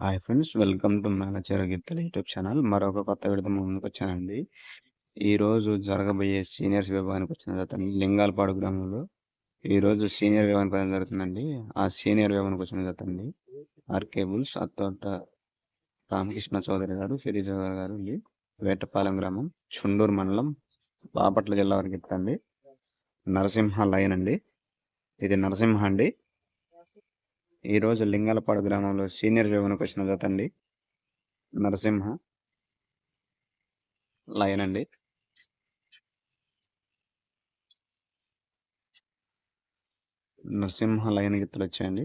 Hi friends welcome to manager గీతల YouTube channel. మరొక కొత్త విడత ముందుకు వచ్చానండి. ఈరోజు జరగబోయే సీనియర్స్ విభాగానికి వచ్చిన జతని లింగాలపాడు గ్రామంలో ఈరోజు సీనియర్ విభాగం పని జరుగుతుందండి. ఆ సీనియర్ విభాగానికి వచ్చిన జతండి ఆర్కేబుల్స్ అత్తోట రామకృష్ణ చౌదరి గారు శిరీజ గారు అండి. వేటపాలెం గ్రామం చుండూరు మండలం బాపట్ల జిల్లా వరకు ఎత్తండి నరసింహ లైన్ అండి. ఇది నరసింహ అండి. ఈరోజు లింగాలపాడు గ్రామంలో సీనియర్ విభాగానికి వచ్చిన జత అండి. నరసింహ. లయన్ అండి. నరసింహ లయన్ గిత్తలు వచ్చాయండి.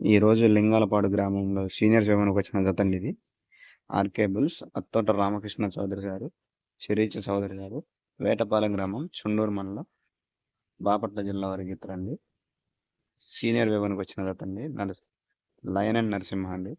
ఈరోజు లింగాలపాడు గ్రామంలో సీనియర్ విభాగానికి వచ్చిన జత అండి ఇది. ఆర్కేబుల్స్ అత్తోట రామకృష్ణ చౌదరి గారు చిరీచ చౌదరి గారు వేటపాలెం గ్రామం చుండూరు మండలం. బాపట్ల జిల్లా వారికి ఇతరండి సీనియర్ వివరణకు వచ్చిన అతండి నరస్ లయన్ అండ్ నరసింహ అండి.